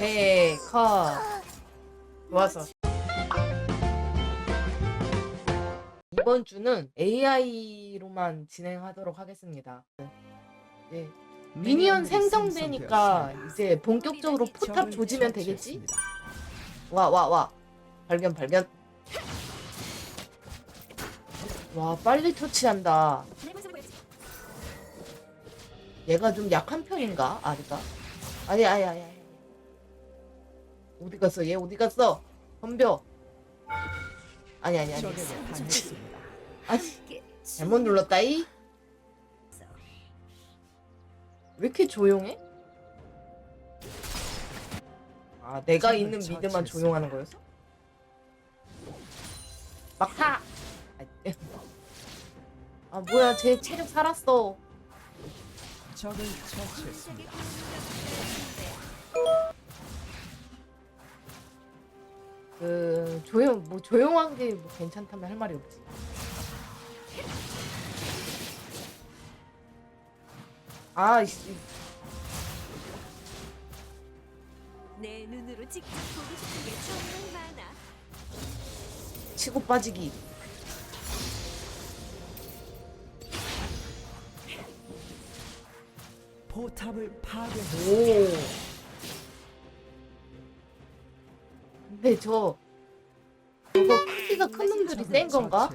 오케이 컷. 좋았어. 이번 주는 AI로만 진행하도록 하겠습니다. 예. 미니언 생성되니까 이제 본격적으로 포탑 조지면 되겠지? 와 와 와. 발견 발견. 와 빨리 터치한다. 얘가 좀 약한 편인가 아리가? 아니 아니 아니 어디 갔어 얘 어디 갔어 덤벼 아니 아니 아니. 아니 잘못 눌렀다이 왜 이렇게 조용해? 아 내가 있는 미드만. 조용하는 거였어? 막타! 아, 에. 아 뭐야 제 체력 살았어 적을 처치했습니다. 조용 뭐 조용한 게 뭐 괜찮다면 할 말이 없지 아이씨 내 눈으로 직접 보고 싶은 게 정말 많아. 치고 빠지기 포탑을 파괴. 오 근데 저 크기가 큰 놈들이 센 건가?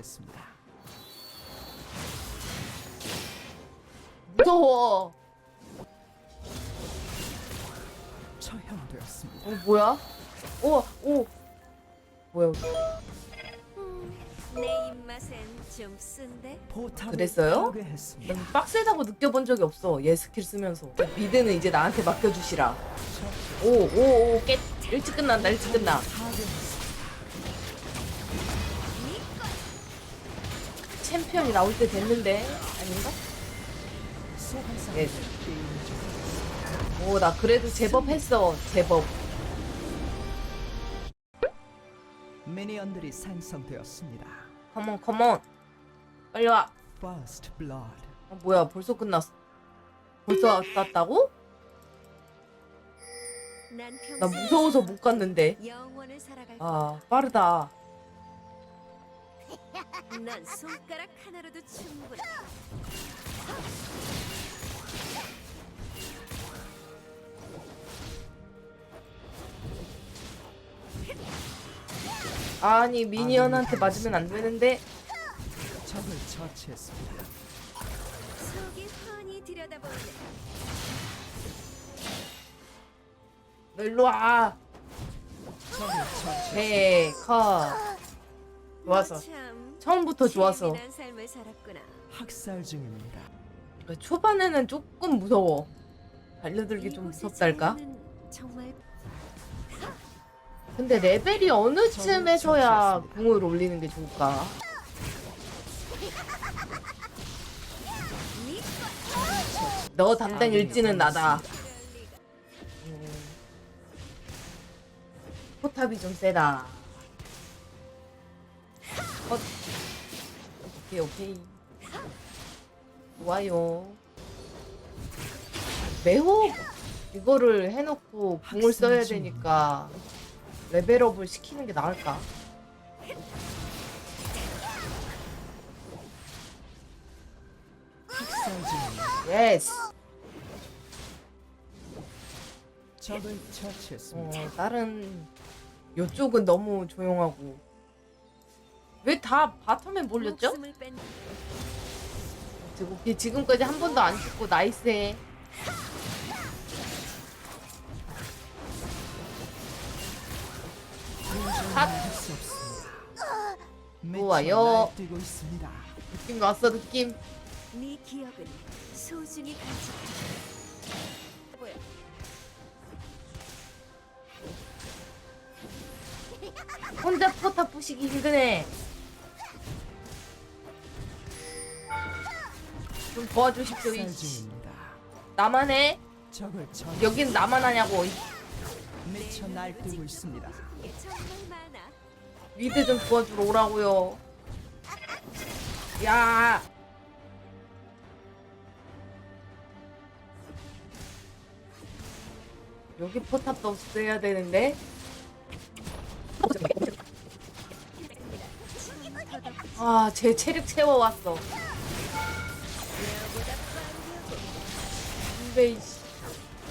무서워 처형되었습니다. 어 뭐야? 오오 뭐야 음, 내 입맛엔 좀 쓴데. 그랬어요? 난 빡세다고 느껴본 적이 없어 얘 스킬 쓰면서 미드는 이제 나한테 맡겨주시라. 오오오 깨 일찍 끝난다 일찍 끝나 챔피언이 나올 때 됐는데 아닌가? 예. 오 나 그래도 제법 했어 제법 미니언들이 생성되었습니다. 컴온 컴온 빨리 와 First Blood. 어, 뭐야 벌써 끝났어 벌써 왔다고? 나 무서워서 못 갔는데 아 빠르다. 난 손가락 하나로도 충분해. 아니 미니언한테 맞으면 안 되는데 적을 처치했습니다. 속이 훤히 들여다보네. 너 일로 와 적을 처치. 네, 컷 좋았어. 참, 처음부터 좋았어 재미난 삶을 살았구나. 학살 중입니다. 그러니까 초반에는 조금 무서워 달려들기 좀 이곳의 무섭달까? 정말 근데 레벨이 어느 쯤에서야 궁을 올리는 게 좋을까? 네너 담당 일지는 나다 그럴 리가. 음. 포탑이 좀 세다 어. 오케이 오케이 좋아요 매호 이거를 해놓고 궁을 써야 되니까 레벨업을 시키는 게 나을까? 예스 적을 처치했습니다. 어, 다른 요쪽은 너무 조용하고 왜 다 바텀에 몰렸죠? 목숨을 뺀 오케이, 지금까지 한 번도 안 죽고 나이스해. 좋아요. 있습니다. 느낌 왔어 느낌 네 기억은 소중히. 보여. 혼자 포탑 부시기 힘드네 좀 도와주십시오 이 중입니다. 나만 해? 여긴 나만 하냐고 이 미쳐 날뛰고 있습니다. 정말 좀 도와주러 오라고요 야 여기 포탑도 없애야 되는데. 아, 제 체력 채워왔어.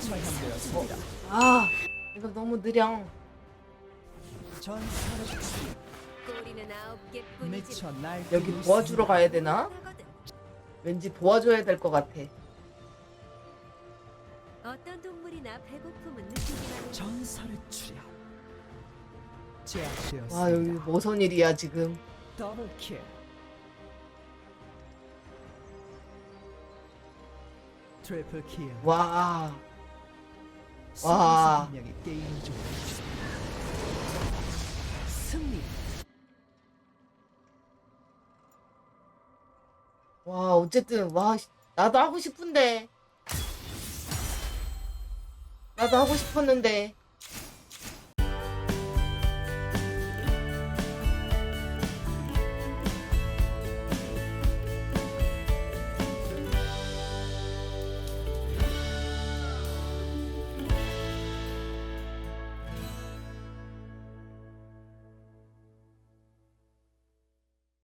처형되었습니다. 아, 이거 너무 느려. 전사를 치- 꼬리는 아홉 개뿐이지. 미쳐 날뛰고 여기 도와주러 가야 되나? 왠지 도와줘야 될 것 같아. 어떤 동물이나 배고픔은 해. 전사를 추려. 제압되었습니다. 와, 여기 뭐선 일이야, 지금. 더블킬. 트리플 킬. 와, 와. 와. 명이 게임 중. 승리. 와, 어쨌든, 와, 씨, 나도 하고 싶은데. 나도 하고 싶었는데.